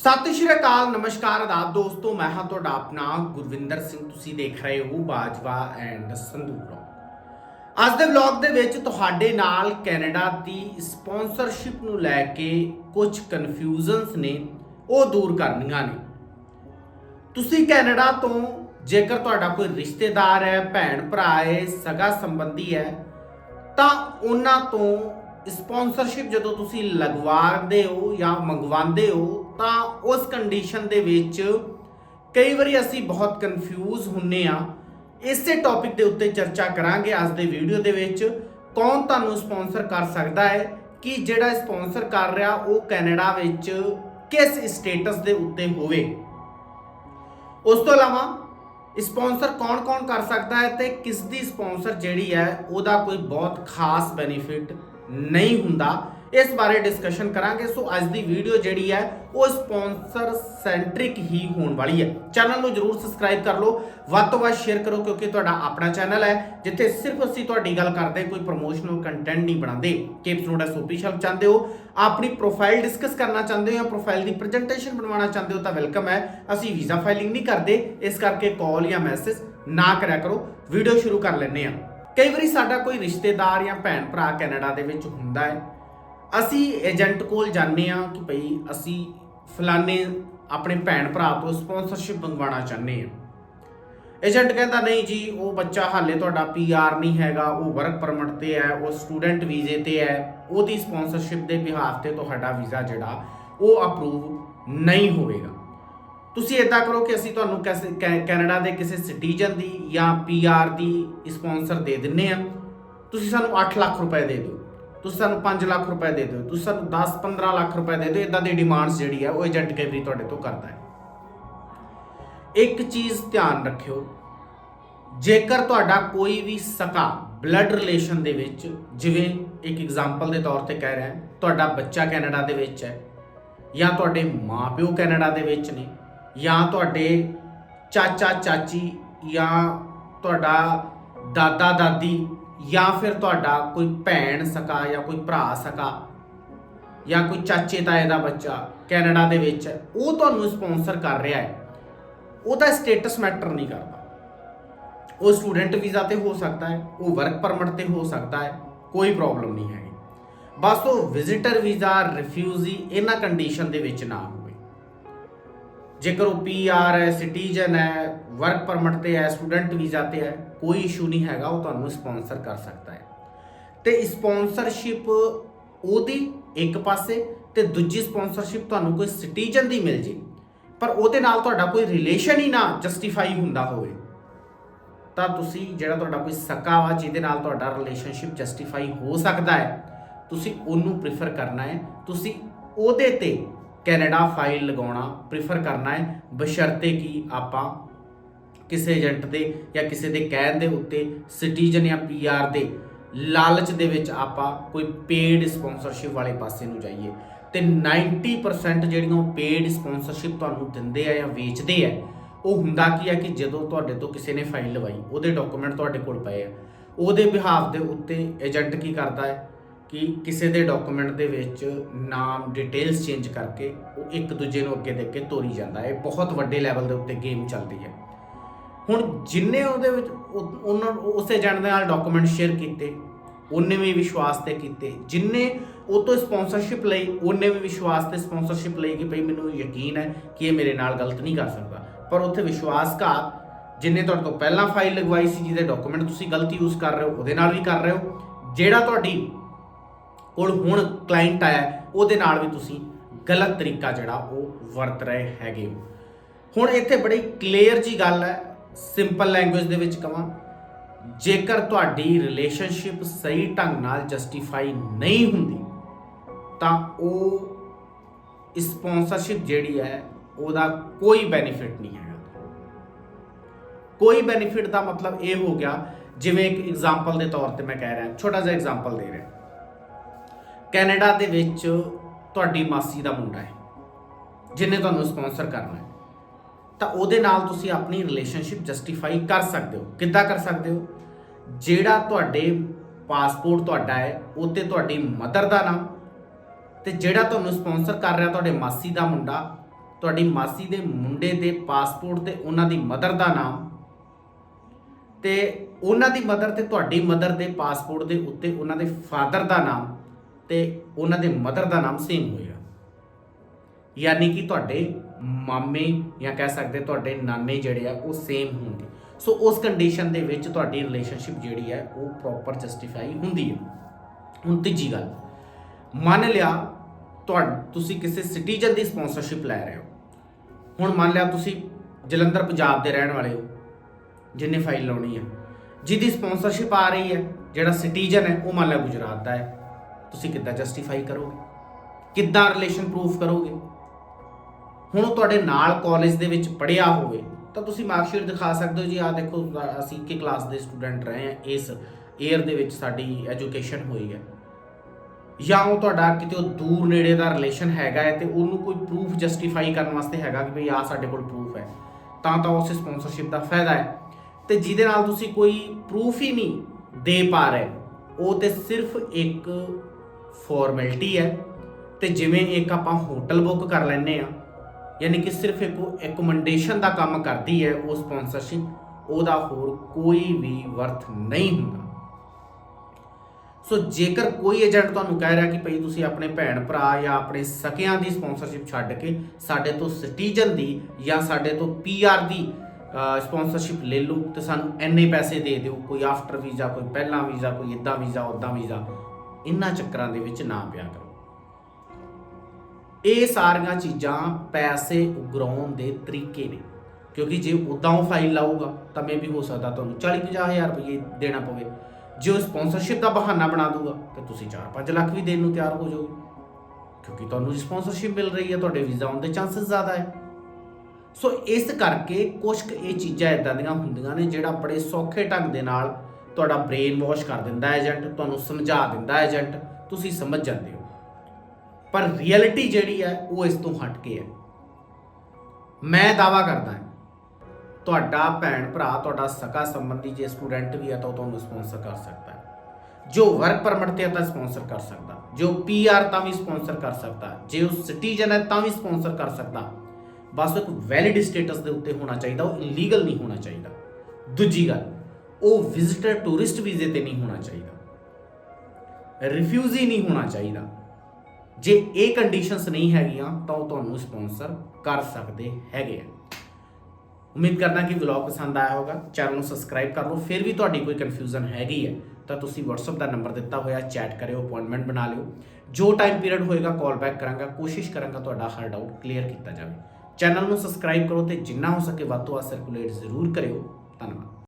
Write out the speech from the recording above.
ਸਤਿ ਸ਼੍ਰੀ ਅਕਾਲ, ਨਮਸਕਾਰ ਆਦਾਬ ਦੋਸਤੋ, ਮੈਂ ਹਾਂ ਤੁਹਾਡਾ ਆਪਣਾ ਗੁਰਵਿੰਦਰ ਸਿੰਘ। ਤੁਸੀਂ ਦੇਖ ਰਹੇ ਹੋ ਬਾਜਵਾ ਐਂਡ ਸੰਧੂ ਵਲੌਗ ਅੱਜ ਦੇ ਵਲੌਗ ਦੇ ਵਿੱਚ ਤੁਹਾਡੇ ਨਾਲ ਕੈਨੇਡਾ ਦੀ ਸਪਾਂਸਰਸ਼ਿਪ ਨੂੰ ਲੈ ਕੇ ਕੁਝ ਕਨਫਿਊਜ਼ਨਸ ਨੇ, ਉਹ ਦੂਰ ਕਰਨੀਆਂ ਨੇ। ਤੁਸੀਂ ਕੈਨੇਡਾ ਤੋਂ, ਜੇਕਰ ਤੁਹਾਡਾ ਕੋਈ ਰਿਸ਼ਤੇਦਾਰ ਹੈ ਭੈਣ ਭਰਾ ਹੈ ਸਗਾ ਸੰਬੰਧੀ ਹੈ, ਤਾਂ ਉਹਨਾਂ ਤੋਂ ਸਪਾਂਸਰਸ਼ਿਪ ਜਦੋਂ ਤੁਸੀਂ ਲਗਵਾਉਂਦੇ ਹੋ ਜਾਂ ਮੰਗਵਾਉਂਦੇ ਹੋ, ਤਾਂ ਉਸ ਕੰਡੀਸ਼ਨ ਦੇ ਵਿੱਚ ਕਈ ਵਾਰੀ ਅਸੀਂ ਬਹੁਤ ਕਨਫਿਊਜ਼ ਹੁੰਨੇ ਆ। ਇਸੇ ਟੌਪਿਕ ਦੇ ਉੱਤੇ ਚਰਚਾ ਕਰਾਂਗੇ ਅੱਜ ਦੇ ਵੀਡੀਓ ਦੇ ਵਿੱਚ। ਕੌਣ ਤੁਹਾਨੂੰ ਸਪਾਂਸਰ ਕਰ ਸਕਦਾ ਹੈ? ਕਿ ਜਿਹੜਾ ਸਪਾਂਸਰ ਕਰ ਰਿਹਾ, ਉਹ ਕੈਨੇਡਾ ਵਿੱਚ ਕਿਸ ਸਟੇਟਸ ਦੇ ਉੱਤੇ ਹੋਵੇ? ਉਸ ਤੋਂ ਇਲਾਵਾ ਸਪਾਂਸਰ ਕੌਣ-ਕੌਣ ਕਰ ਸਕਦਾ ਹੈ ਤੇ ਕਿਸ ਦੀ ਸਪਾਂਸਰ ਜਿਹੜੀ ਹੈ, ਉਹਦਾ ਕੋਈ ਬਹੁਤ ਖਾਸ ਬੈਨੀਫਿਟ ਨਹੀਂ ਹੁੰਦਾ। ਇਸ ਬਾਰੇ ਡਿਸਕਸ਼ਨ ਕਰਾਂਗੇ। ਸੋ ਅੱਜ ਦੀ ਵੀਡੀਓ ਜਿਹੜੀ ਹੈ, ਉਹ ਸਪਾਂਸਰ ਸੈਂਟ੍ਰਿਕ ਹੀ ਹੋਣ ਵਾਲੀ ਹੈ। ਚੈਨਲ ਨੂੰ ਜਰੂਰ ਸਬਸਕ੍ਰਾਈਬ ਕਰ ਲਓ। ਵੱਧ ਤੋਂ ਵੱਧ ਸ਼ੇਅਰ ਕਰੋ, ਕਿਉਂਕਿ ਤੁਹਾਡਾ ਆਪਣਾ ਚੈਨਲ ਹੈ, ਜਿੱਥੇ ਸਿਰਫ ਅਸੀਂ ਤੁਹਾਡੀ ਗੱਲ ਕਰਦੇ, ਕੋਈ ਪ੍ਰੋਮੋਸ਼ਨਲ ਕੰਟੈਂਟ ਨਹੀਂ ਬਣਾਉਂਦੇ। ਕਿਪਸ ਨੋਟਸ ਆਫੀਸ਼ੀਅਲ ਚਾਹੁੰਦੇ ਹੋ, ਆਪਣੀ ਪ੍ਰੋਫਾਈਲ ਡਿਸਕਸ ਕਰਨਾ ਚਾਹੁੰਦੇ ਹੋ ਜਾਂ ਪ੍ਰੋਫਾਈਲ ਦੀ ਪ੍ਰੈਜੈਂਟੇਸ਼ਨ ਬਣਵਾਉਣਾ ਚਾਹੁੰਦੇ ਹੋ ਤਾਂ ਵੈਲਕਮ ਹੈ। ਅਸੀਂ ਵੀਜ਼ਾ ਫਾਈਲਿੰਗ ਨਹੀਂ ਕਰਦੇ, ਇਸ ਕਰਕੇ ਕਾਲ ਜਾਂ ਮੈਸੇਜ ਨਾ ਕਰਿਆ ਕਰੋ। ਵੀਡੀਓ ਸ਼ੁਰੂ ਕਰ ਲੈਂਦੇ ਹਾਂ। ਕਈ ਵਾਰੀ ਸਾਡਾ ਕੋਈ ਰਿਸ਼ਤੇਦਾਰ ਜਾਂ ਭੈਣ ਭਰਾ ਕੈਨੇਡਾ ਦੇ ਵਿੱਚ ਹੁੰਦਾ ਹੈ। ਅਸੀਂ ਏਜੰਟ ਕੋਲ ਜਾਂਦੇ ਆ ਕਿ ਭਈ ਅਸੀਂ ਫਲਾਣੇ ਆਪਣੇ ਭੈਣ ਭਰਾ ਤੋਂ ਸਪਾਂਸਰਸ਼ਿਪ ਮੰਗਵਾਉਣਾ ਚਾਹੁੰਦੇ ਆ ਏਜੰਟ ਕਹਿੰਦਾ, ਨਹੀਂ ਜੀ, ਉਹ ਬੱਚਾ ਹਾਲੇ ਤੁਹਾਡਾ ਪੀਆਰ ਨਹੀਂ ਹੈਗਾ, ਉਹ ਵਰਕ ਪਰਮਿਟ ਤੇ ਹੈ, ਉਹ ਸਟੂਡੈਂਟ ਵੀਜ਼ੇ ਤੇ ਹੈ, ਉਹਦੀ ਸਪਾਂਸਰਸ਼ਿਪ ਦੇ ਬਿਹਾਫ ਤੇ ਤੁਹਾਡਾ ਵੀਜ਼ਾ ਜਿਹੜਾ, ਉਹ ਅਪਰੂਵ ਨਹੀਂ ਹੋਵੇਗਾ। ਤੁਸੀਂ ਇਦਾਂ ਕਰੋ ਕਿ ਅਸੀਂ ਤੁਹਾਨੂੰ ਕੈਸੇ- ਕੈ- ਕੈਨੇਡਾ ਦੇ ਕਿਸੇ ਸਿਟੀਜ਼ਨ ਦੀ ਜਾਂ ਪੀਆਰ ਦੀ ਸਪਾਂਸਰ ਦੇ ਦਿੰਨੇ ਆ। ਤੁਸੀਂ ਸਾਨੂੰ 8 ਲੱਖ ਰੁਪਏ ਦੇ ਦਿਓ। ਤੁਸੀਂ ਸਾਨੂੰ 5 ਲੱਖ ਰੁਪਏ ਦੇ ਦਿਓ। ਤੁਸੀਂ ਸਾਨੂੰ 10 15 ਲੱਖ ਰੁਪਏ ਦੇ ਦਿਓ। ਇਦਾਂ ਦੀ ਡਿਮਾਂਡਸ ਜਿਹੜੀ ਆ, ਉਹ ਏਜੰਟ ਕਈ ਵਾਰੀ ਤੁਹਾਡੇ ਤੋਂ ਕਰਦਾ ਹੈ। ਇੱਕ ਚੀਜ਼ ਧਿਆਨ ਰੱਖਿਓ, ਜੇਕਰ ਤੁਹਾਡਾ ਕੋਈ ਵੀ ਸਕਾ ਬਲੱਡ ਰਿਲੇਸ਼ਨ ਦੇ ਵਿੱਚ, ਜਿਵੇਂ ਇੱਕ ਐਗਜ਼ਾਮਪਲ ਦੇ ਤੌਰ ਤੇ ਕਹਿ ਰਿਹਾ, ਤੁਹਾਡਾ ਬੱਚਾ ਕੈਨੇਡਾ ਦੇ ਵਿੱਚ ਹੈ, ਜਾਂ ਤੁਹਾਡੇ ਮਾਪਿਓ ਕੈਨੇਡਾ ਦੇ ਵਿੱਚ ਨੇ ਜਾਂ ਤੁਹਾਡੇ ਚਾਚਾ, ਚਾਚੀ ਜਾਂ ਤੁਹਾਡਾ ਦਾਦਾ, ਦਾਦੀ ਜਾਂ ਫਿਰ ਤੁਹਾਡਾ ਕੋਈ ਭੈਣ ਸਕਾ ਜਾਂ ਕੋਈ ਭਰਾ ਸਕਾ ਜਾਂ ਕੋਈ ਚਾਚੇ, ਤਾਏ ਦਾ ਬੱਚਾ ਕੈਨੇਡਾ ਦੇ ਵਿੱਚ, ਉਹ ਤੁਹਾਨੂੰ ਸਪਾਂਸਰ ਕਰ ਰਿਹਾ ਹੈ। ਉਹਦਾ ਸਟੇਟਸ ਮੈਟਰ ਨਹੀਂ ਕਰਦਾ। ਉਹ ਸਟੂਡੈਂਟ ਵੀਜ਼ਾ ਤੇ ਹੋ ਸਕਦਾ ਹੈ, ਉਹ ਵਰਕ ਪਰਮਿਟ ਤੇ ਹੋ ਸਕਦਾ ਹੈ, ਕੋਈ ਪ੍ਰੋਬਲਮ ਨਹੀਂ ਹੈਗੀ। ਬਸ ਉਹ ਵਿਜ਼ਿਟਰ ਵੀਜ਼ਾ ਰਿਫਿਊਜੀ ਇਹਨਾਂ ਕੰਡੀਸ਼ਨ ਦੇ ਵਿੱਚ ਨਾ ਹੋਵੇ ਜੇਕਰ ਉਹ ਪੀਆਰ ਹੈ ਸਿਟੀਜ਼ਨ ਹੈ ਵਰਕ ਪਰਮਿਟ ਤੇ ਹੈ ਸਟੂਡੈਂਟ ਵੀਜ਼ਾ ਤੇ ਹੈ, ਕੋਈ ਇਸ਼ੂ ਨਹੀਂ ਹੈਗਾ, ਉਹ ਤੁਹਾਨੂੰ ਸਪਾਂਸਰ ਕਰ ਸਕਦਾ ਹੈ। ਤੇ ਸਪਾਂਸਰਸ਼ਿਪ ਉਹਦੀ ਇੱਕ ਪਾਸੇ ਤੇ ਦੂਜੀ ਸਪਾਂਸਰਸ਼ਿਪ ਤੁਹਾਨੂੰ ਕੋਈ ਸਿਟੀਜ਼ਨ ਦੀ ਮਿਲ ਜੇ, ਪਰ ਉਹਦੇ ਨਾਲ ਤੁਹਾਡਾ ਕੋਈ ਰਿਲੇਸ਼ਨ ਹੀ ਨਾ ਜਸਟੀਫਾਈ ਹੁੰਦਾ ਹੋਵੇ, ਤਾਂ ਤੁਸੀਂ ਜਿਹੜਾ ਤੁਹਾਡਾ ਕੋਈ ਸਕਾ ਵਾ, ਜਿਹਦੇ ਨਾਲ ਤੁਹਾਡਾ ਰਿਲੇਸ਼ਨਸ਼ਿਪ ਜਸਟੀਫਾਈ ਹੋ ਸਕਦਾ ਹੈ, ਤੁਸੀਂ ਉਹਨੂੰ ਪ੍ਰੀਫਰ ਕਰਨਾ ਹੈ। ਤੁਸੀਂ ਉਹਦੇ ਤੇ ਕੈਨੇਡਾ ਫਾਈਲ ਲਗਾਉਣਾ ਪ੍ਰੀਫਰ ਕਰਨਾ ਹੈ। ਬਸ਼ਰਤੇ ਕਿ ਆਪਾਂ ਕਿਸੇ ਏਜੰਟ ਦੇ ਜਾਂ ਕਿਸੇ ਦੇ ਕਹਿਣ ਦੇ ਉੱਤੇ ਸਿਟੀਜ਼ਨ ਜਾਂ ਪੀਆਰ ਦੇ ਲਾਲਚ ਦੇ ਵਿੱਚ ਆਪਾਂ ਕੋਈ ਪੇਡ ਸਪਾਂਸਰਸ਼ਿਪ ਵਾਲੇ ਪਾਸੇ ਨੂੰ ਜਾਈਏ। ਤੇ 90% ਜਿਹੜੀਆਂ ਉਹ ਪੇਡ ਸਪਾਂਸਰਸ਼ਿਪ ਤੁਹਾਨੂੰ ਦਿੰਦੇ ਆ ਜਾਂ ਵੇਚਦੇ ਆ, ਉਹ ਹੁੰਦਾ ਕੀ ਆ ਕਿ ਜਦੋਂ ਤੁਹਾਡੇ ਤੋਂ ਕਿਸੇ ਨੇ ਫਾਈਲ ਲਵਾਈ, ਉਹਦੇ ਡਾਕੂਮੈਂਟ ਤੁਹਾਡੇ ਕੋਲ ਪਏ ਆ। ਉਹਦੇ ਬਿਹਾਫ ਦੇ ਉੱਤੇ ਏਜੰਟ ਕੀ ਕਰਦਾ ਹੈ? ਕਿ ਕਿਸੇ ਦੇ ਡਾਕੂਮੈਂਟ ਦੇ ਵਿੱਚ ਨਾਮ ਡਿਟੇਲਸ ਚੇਂਜ ਕਰਕੇ ਉਹ ਇੱਕ ਦੂਜੇ ਨੂੰ ਅੱਗੇ ਦੇ ਕੇ ਤੋਰੀ ਜਾਂਦਾ। ਹੈ ਇਹ ਬਹੁਤ ਵੱਡੇ ਲੈਵਲ ਦੇ ਉੱਤੇ ਗੇਮ ਚੱਲਦੀ ਹੈ। ਹੁਣ ਜਿੰਨੇ ਉਹਦੇ ਵਿੱਚ ਉਹ- ਉਹਨਾਂ ਉਸੇ ਏਜੰਟ ਦੇ ਨਾਲ ਡਾਕੂਮੈਂਟ ਸ਼ੇਅਰ ਕੀਤੇ, ਉਹਨੇ ਵੀ ਵਿਸ਼ਵਾਸ ਤੇ ਕੀਤੇ। ਜਿੰਨੇ ਉਹ ਤੋਂ ਸਪਾਂਸਰਸ਼ਿਪ ਲਈ, ਉਹਨੇ ਵੀ ਵਿਸ਼ਵਾਸ ਤੇ ਸਪਾਂਸਰਸ਼ਿਪ ਲਈ ਕਿ ਭਈ ਮੈਨੂੰ ਯਕੀਨ ਹੈ ਕਿ ਇਹ ਮੇਰੇ ਨਾਲ ਗਲਤ ਨਹੀਂ ਕਰ ਸਕਦਾ। ਪਰ ਉੱਥੇ ਵਿਸ਼ਵਾਸਘਾਤ, ਜਿੰਨੇ ਤੁਹਾਡੇ ਤੋਂ ਪਹਿਲਾਂ ਫਾਈਲ ਲਗਵਾਈ ਸੀ, ਜਿਹਦੇ ਡਾਕੂਮੈਂਟ ਤੁਸੀਂ ਗਲਤ ਯੂਜ਼ ਕਰ ਰਹੇ ਹੋ, ਉਹਦੇ ਨਾਲ ਵੀ ਕਰ ਰਹੇ ਹੋ। ਜਿਹੜਾ ਤੁਹਾਡੀ ਕੋਲ ਹੁਣ ਕਲਾਇੰਟ ਆਇਆ ਉਹਦੇ ਨਾਲ ਵੀ ਤੁਸੀਂ ਗਲਤ ਤਰੀਕਾ ਜਿਹੜਾ ਉਹ ਵਰਤ ਰਹੇ ਹੈਗੇ ਹੋ। ਹੁਣ ਇੱਥੇ ਬੜੀ ਕਲੀਅਰ ਜੀ ਗੱਲ ਹੈ ਸਿੰਪਲ ਲੈਂਗੁਏਜ ਦੇ ਵਿੱਚ ਕਹਾਂ ਜੇਕਰ ਤੁਹਾਡੀ ਰਿਲੇਸ਼ਨਸ਼ਿਪ ਸਹੀ ਢੰਗ ਨਾਲ ਜਸਟੀਫਾਈ ਨਹੀਂ ਹੁੰਦੀ, ਤਾਂ ਉਹ ਸਪਾਂਸਰਸ਼ਿਪ ਜਿਹੜੀ ਹੈ, ਉਹਦਾ ਕੋਈ ਬੈਨੀਫਿਟ ਨਹੀਂ ਹੈਗਾ। ਕੋਈ ਬੈਨੀਫਿਟ ਦਾ ਮਤਲਬ ਇਹ ਹੋ ਗਿਆ, ਜਿਵੇਂ ਇੱਕ ਐਗਜ਼ਾਮਪਲ ਦੇ ਤੌਰ ਤੇ ਮੈਂ ਕਹਿ ਰਿਹਾ, ਛੋਟਾ ਜਿਹਾ ਐਗਜ਼ਾਮਪਲ ਦੇ ਰਿਹਾ। ਕੈਨੇਡਾ ਦੇ ਵਿੱਚ ਤੁਹਾਡੀ ਮਾਸੀ ਦਾ ਮੁੰਡਾ ਹੈ, ਜਿਹਨੇ ਤੁਹਾਨੂੰ ਸਪਾਂਸਰ ਕਰਨਾ ਹੈ। ਤਾਂ ਉਹਦੇ ਨਾਲ ਤੁਸੀਂ ਆਪਣੀ ਰਿਲੇਸ਼ਨਸ਼ਿਪ ਜਸਟੀਫਾਈ ਕਰ ਸਕਦੇ ਹੋ। ਕਿੱਦਾਂ ਕਰ ਸਕਦੇ ਹੋ? ਜਿਹੜਾ ਤੁਹਾਡੇ ਪਾਸਪੋਰਟ ਤੁਹਾਡਾ ਹੈ ਉੱਤੇ ਤੁਹਾਡੀ ਮਦਰ ਦਾ ਨਾਮ, ਤੇ ਜਿਹੜਾ ਤੁਹਾਨੂੰ ਸਪਾਂਸਰ ਕਰ ਰਿਹਾ ਤੁਹਾਡੇ ਮਾਸੀ ਦਾ ਮੁੰਡਾ, ਤੁਹਾਡੀ ਮਾਸੀ ਦੇ ਮੁੰਡੇ ਦੇ ਪਾਸਪੋਰਟ ਤੇ ਉਹਨਾਂ ਦੀ ਮਦਰ ਦਾ ਨਾਮ, ਤੇ ਉਹਨਾਂ ਦੀ ਮਦਰ ਤੇ ਤੁਹਾਡੀ ਮਦਰ ਦੇ ਪਾਸਪੋਰਟ ਦੇ ਉੱਤੇ ਉਹਨਾਂ ਦੇ ਫਾਦਰ ਦਾ ਨਾਮ ਤੇ ਉਹਨਾਂ ਦੇ ਮਦਰ ਦਾ ਨਾਮ ਸੇਮ ਹੋਏਗਾ ਯਾਨੀ ਕਿ ਤੁਹਾਡੇ ਮਾਮੇ ਜਾਂ ਕਹਿ ਸਕਦੇ ਤੁਹਾਡੇ ਨਾਨੇ ਜਿਹੜੇ ਆ, ਉਹ ਸੇਮ ਹੋਣਗੇ। ਸੋ ਉਸ ਕੰਡੀਸ਼ਨ ਦੇ ਵਿੱਚ ਤੁਹਾਡੀ ਰਿਲੇਸ਼ਨਸ਼ਿਪ ਜਿਹੜੀ ਹੈ ਉਹ ਪ੍ਰੋਪਰ ਜਸਟੀਫਾਈ ਹੁੰਦੀ ਹੈ ਹੁਣ ਤੀਜੀ ਗੱਲ, ਮੰਨ ਲਿਆ ਤੁਹਾ, ਤੁਸੀਂ ਕਿਸੇ ਸਿਟੀਜ਼ਨ ਦੀ ਸਪਾਂਸਰਸ਼ਿਪ ਲੈ ਰਹੇ ਹੋ। ਹੁਣ ਮੰਨ ਲਿਆ ਤੁਸੀਂ ਜਲੰਧਰ, ਪੰਜਾਬ ਦੇ ਰਹਿਣ ਵਾਲੇ ਹੋ, ਜਿੰਨੇ ਫਾਈਲ ਲਾਉਣੀ ਹੈ ਜਿਹਦੀ ਸਪਾਂਸਰਸ਼ਿਪ ਆ ਰਹੀ ਹੈ ਜਿਹੜਾ ਸਿਟੀਜ਼ਨ ਹੈ, ਉਹ ਮੰਨ ਲਿਆ ਗੁਜਰਾਤ ਦਾ ਹੈ। ਤੁਸੀਂ ਕਿੱਦਾਂ ਜਸਟੀਫਾਈ ਕਰੋਗੇ? ਕਿੱਦਾਂ ਰਿਲੇਸ਼ਨ ਪ੍ਰੂਫ ਕਰੋਗੇ? ਹੁਣ ਉਹ ਤੁਹਾਡੇ ਨਾਲ ਕਾਲਜ ਦੇ ਵਿੱਚ ਪੜ੍ਹਿਆ ਹੋਵੇ, ਤਾਂ ਤੁਸੀਂ ਮਾਰਕਸ਼ੀਟ ਦਿਖਾ ਸਕਦੇ ਹੋ ਜੀ ਆ ਦੇਖੋ, ਅਸੀਂ ਇੱਕੇ ਕਲਾਸ ਦੇ ਸਟੂਡੈਂਟ ਰਹੇ ਹਾਂ, ਇਸ ਏਅਰ ਦੇ ਵਿੱਚ ਸਾਡੀ ਐਜੂਕੇਸ਼ਨ ਹੋਈ ਹੈ। ਜਾਂ ਉਹ ਤੁਹਾਡਾ ਕਿਤੇ ਉਹ ਦੂਰ ਨੇੜੇ ਦਾ ਰਿਲੇਸ਼ਨ ਹੈਗਾ ਹੈ ਤੇ ਉਹਨੂੰ ਕੋਈ ਪ੍ਰੂਫ ਜਸਟੀਫਾਈ ਕਰਨ ਵਾਸਤੇ ਹੈਗਾ ਕਿ ਭਈ ਆ ਸਾਡੇ ਕੋਲ ਪ੍ਰੂਫ ਹੈ, ਤਾਂ ਤਾਂ ਉਸ ਸਪਾਂਸਰਸ਼ਿਪ ਦਾ ਫਾਇਦਾ ਹੈ। ਤੇ ਜਿਹਦੇ ਨਾਲ ਤੁਸੀਂ ਕੋਈ ਪ੍ਰੂਫ ਹੀ ਨਹੀਂ ਦੇ ਪਾ ਰਹੇ, ਉਹ ਤੇ ਸਿਰਫ ਇੱਕ ਫਾਰਮੈਲਿਟੀ ਹੈ ਤੇ ਜਿਵੇਂ ਇੱਕ ਆਪਾਂ ਹੋਟਲ ਬੁੱਕ ਕਰ ਲੈਨੇ ਆ ਯਾਨੀ ਕਿ ਸਿਰਫ ਇੱਕ ਐਕੋਮੋਡੇਸ਼ਨ ਦਾ ਕੰਮ ਕਰਦੀ ਹੈ ਉਹ ਸਪਾਂਸਰਸ਼ਿਪ ਉਹਦਾ ਹੋਰ ਕੋਈ ਵੀ ਵਰਥ ਨਹੀਂ ਹੁੰਦਾ। ਸੋ ਜੇਕਰ ਕੋਈ ਏਜੰਟ ਤੁਹਾਨੂੰ ਕਹਿ ਰਿਹਾ ਕਿ ਭਈ ਤੁਸੀਂ ਆਪਣੇ ਭੈਣ ਭਰਾ ਜਾਂ ਆਪਣੇ ਸਕਿਆਂ ਦੀ ਸਪਾਂਸਰਸ਼ਿਪ ਛੱਡ ਕੇ ਸਾਡੇ ਤੋਂ ਸਿਟੀਜ਼ਨ ਦੀ ਜਾਂ ਸਾਡੇ ਤੋਂ ਪੀਆਰ ਦੀ ਸਪਾਂਸਰਸ਼ਿਪ ਲੈ ਲਓ, ਤੇ ਸਾਨੂੰ ਇੰਨੇ ਪੈਸੇ ਦੇ ਦਿਓ, ਕੋਈ ਆਫਟਰ ਵੀਜ਼ਾ ਕੋਈ ਪਹਿਲਾਂ ਵੀਜ਼ਾ ਕੋਈ ਇਦਾਂ ਵੀਜ਼ਾ ਉਦਾਂ ਵੀਜ਼ਾ ਇਹਨਾਂ ਚੱਕਰਾਂ ਦੇ ਵਿੱਚ ਨਾ ਪਿਆ ਕਰੋ। ਇਹ ਸਾਰੀਆਂ ਚੀਜ਼ਾਂ ਪੈਸੇ ਉਗਰਾਉਣ ਦੇ ਤਰੀਕੇ ਨੇ। ਕਿਉਂਕਿ ਜੇ ਉਦਾਂ ਉਹ ਫਾਈਲ ਲਾਊਗਾ, ਤਾਂ ਮੇ ਵੀ ਹੋ ਸਕਦਾ ਤੁਹਾਨੂੰ 40 ਹਜ਼ਾਰ ਰੁਪਏ ਦੇਣਾ ਪਵੇ। ਜੇ ਉਹ ਸਪਾਂਸਰਸ਼ਿਪ ਦਾ ਬਹਾਨਾ ਬਣਾ ਦੂਗਾ ਤਾਂ ਤੁਸੀਂ 4-5 ਲੱਖ ਵੀ ਦੇਣ ਨੂੰ ਤਿਆਰ ਹੋ ਜਾਓਗੇ। ਕਿਉਂਕਿ ਤੁਹਾਨੂੰ ਸਪਾਂਸਰਸ਼ਿਪ ਮਿਲ ਰਹੀ ਹੈ, ਤੁਹਾਡੇ ਵੀਜ਼ਾ ਆਉਣ ਦੇ ਚਾਂਸਸ ਜ਼ਿਆਦਾ ਹੈ। ਸੋ ਇਸ ਕਰਕੇ ਕੁਝ ਕੁ ਇਹ ਚੀਜ਼ਾਂ ਇਦਾਂ ਦੀਆਂ ਹੁੰਦੀਆਂ ਨੇ, ਜਿਹੜਾ ਬੜੇ ਸੌਖੇ ਢੰਗ ਦੇ ਨਾਲ ਤੁਹਾਡਾ ਬ੍ਰੇਨ ਵਾਸ਼ ਕਰ ਦਿੰਦਾ ਏਜੰਟ ਤੁਹਾਨੂੰ ਸਮਝਾ ਦਿੰਦਾ ਏਜੰਟ ਤੁਸੀਂ ਸਮਝ ਜਾਂਦੇ ਹੋ। ਪਰ ਰਿਐਲਿਟੀ ਜਿਹੜੀ ਹੈ, ਉਹ ਇਸ ਤੋਂ ਹਟ ਕੇ ਹੈ। ਮੈਂ ਦਾਵਾ ਕਰਦਾ ਹਾਂ, ਤੁਹਾਡਾ ਭੈਣ ਭਰਾ, ਤੁਹਾਡਾ ਸਕਾ ਸੰਬੰਧੀ ਜੇ ਸਟੂਡੈਂਟ ਵੀ ਹੈ ਤਾਂ ਉਹ ਤੁਹਾਨੂੰ ਸਪਾਂਸਰ ਕਰ ਸਕਦਾ ਹੈ। ਜੋ ਵਰਕ ਪਰਮਿਟ ਤੇ ਹੈ ਤਾਂ ਸਪਾਂਸਰ ਕਰ ਸਕਦਾ ਜੋ ਪੀਆਰ ਤਾਂ ਵੀ ਸਪਾਂਸਰ ਕਰ ਸਕਦਾ ਜੇ ਉਹ ਸਿਟੀਜ਼ਨ ਹੈ ਤਾਂ ਵੀ ਸਪਾਂਸਰ ਕਰ ਸਕਦਾ ਬਸ ਇੱਕ ਵੈਲਿਡ ਸਟੇਟਸ ਦੇ ਉੱਤੇ ਹੋਣਾ ਚਾਹੀਦਾ, ਉਹ ਇਲੀਗਲ ਨਹੀਂ ਹੋਣਾ ਚਾਹੀਦਾ। ਦੂਜੀ ਗੱਲ ਉਹ ਵਿਜ਼ਿਟਰ ਟੂਰਿਸਟ ਵੀਜ਼ੇ ਤੇ ਨਹੀਂ ਹੋਣਾ ਚਾਹੀਦਾ। ਰਿਫਿਊਜੀ ਨਹੀਂ ਹੋਣਾ ਚਾਹੀਦਾ। ਜੇ ਇਹ ਕੰਡੀਸ਼ਨਸ ਨਹੀਂ ਹੈਗੀਆਂ, ਤਾਂ ਉਹ ਤੁਹਾਨੂੰ ਸਪਾਂਸਰ ਕਰ ਸਕਦੇ ਹੈਗੇ ਆ। ਉਮੀਦ ਕਰਦਾ ਕਿ ਵਲੌਗ ਪਸੰਦ ਆਇਆ ਹੋਗਾ ਚੈਨਲ ਨੂੰ ਸਬਸਕ੍ਰਾਈਬ ਕਰ ਲਓ। ਫਿਰ ਵੀ ਤੁਹਾਡੀ ਕੋਈ ਕਨਫਿਊਜ਼ਨ ਹੈਗੀ ਹੈ ਤਾਂ ਤੁਸੀਂ WhatsApp ਦਾ ਨੰਬਰ ਦਿੱਤਾ ਹੋਇਆ ਚੈਟ ਕਰਿਓ ਅਪਾਇੰਟਮੈਂਟ ਬਣਾ ਲਿਓ। ਜੋ ਟਾਈਮ ਪੀਰੀਅਡ ਹੋਏਗਾ ਕਾਲ ਬੈਕ ਕਰਾਂਗਾ। ਕੋਸ਼ਿਸ਼ ਕਰਾਂਗਾ ਤੁਹਾਡਾ ਹਰ ਡਾਊਟ ਕਲੀਅਰ ਕੀਤਾ ਜਾਵੇ। ਚੈਨਲ ਨੂੰ ਸਬਸਕ੍ਰਾਈਬ ਕਰੋ ਤੇ ਜਿੰਨਾ ਹੋ ਸਕੇ ਵੱਧ ਤੋਂ ਵੱਧ ਸਰਕੂਲੇਟ ਜ਼ਰੂਰ ਕਰਿਓ। ਧੰਨਵਾਦ।